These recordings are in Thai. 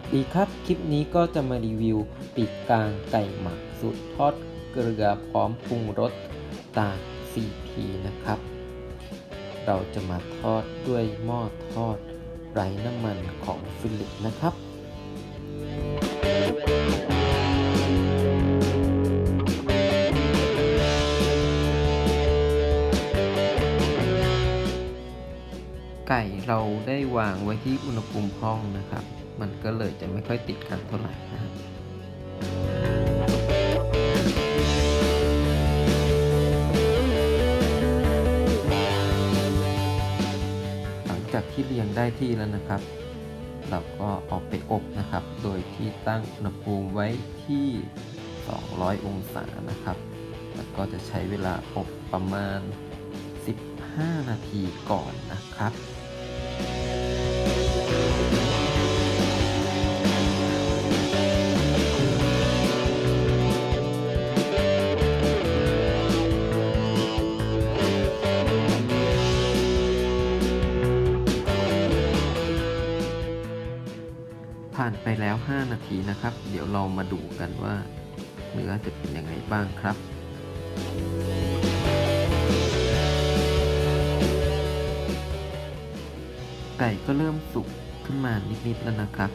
วัสดีครับ คลิปนี้ก็จะมารีวิวปีกกลางไก่หมักสูตรทอดเกลือพร้อมปรุงรสตา CP นะครับ เราจะมาทอดด้วยหม้อทอดไร้น้ำมันของฟิลิปนะครับ ไก่เราได้วางไว้ที่อุณหภูมิห้องนะครับ มันก็เลยจะไม่ค่อยติดกันเท่าไหร่นะครับหลังจากที่เรียงได้ที่แล้วนะครับ เราก็เอาไปอบนะครับ โดยที่ตั้งอุณหภูมิไว้ที่ 200 องศานะครับ แล้วก็จะใช้เวลาอบประมาณ 15 นาทีก่อนนะครับ ผ่านไปแล้ว 5 นาทีนะครับ เดี๋ยวเรามาดูกันว่าเนื้อจะเป็นยังไงบ้างครับ ไก่ก็เริ่มสุกขึ้นมานิดๆแล้วนะครับ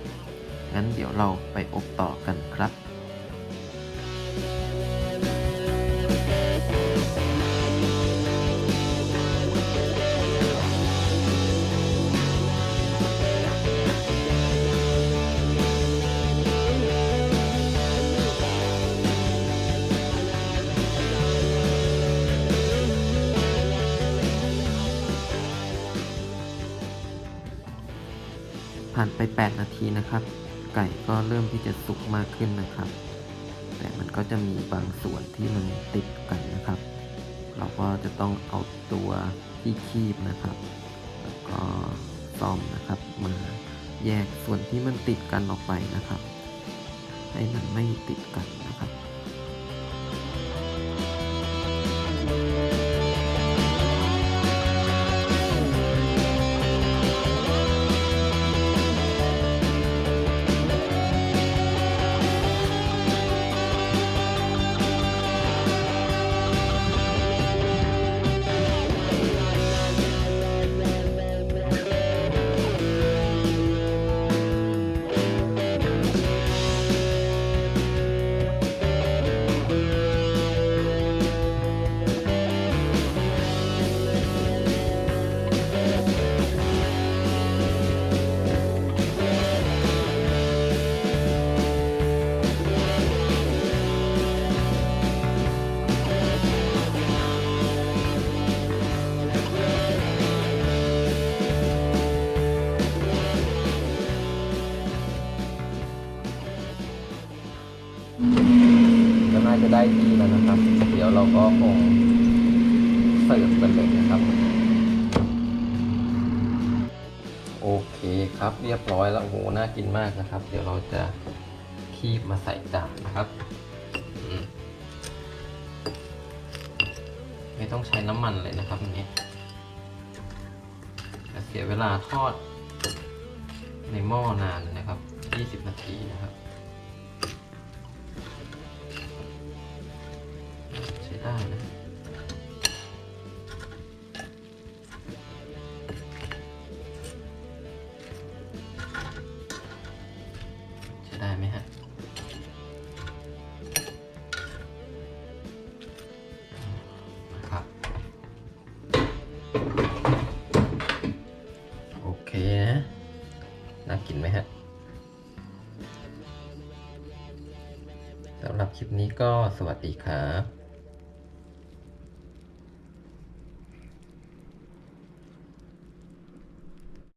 งั้นเดี๋ยวเราไปอบต่อกันครับ ผ่านไป 8 นาทีนะครับ ไก่ก็เริ่มที่จะสุกมากขึ้นนะครับ แต่มันก็จะมีบางส่วนที่มันติดกันนะครับ เราก็จะต้องเอาตัวที่คีบนะครับ แล้วก็ซ่อมนะครับมาแยกส่วนที่มันติดกันออกไปนะครับ ให้มันไม่ติดกันนะครับ ได้ที่แล้วนะครับ เดี๋ยวเราก็คงเสิร์ฟกันเลยนะครับ โอเคครับเรียบร้อยแล้วโอ้โหน่ากินมากนะครับ เดี๋ยวเราจะคีบมาใส่จานนะครับไม่ต้องใช้น้ำมันเลยนะครับอันนี้แต่เสียเวลาทอดในหม้อนานนะครับ 20 นาทีนะครับ ได้นะใช้ได้ไหมฮะนะครับโอเคนะน่ากินไหมฮะสำหรับคลิปนี้ก็สวัสดีครับ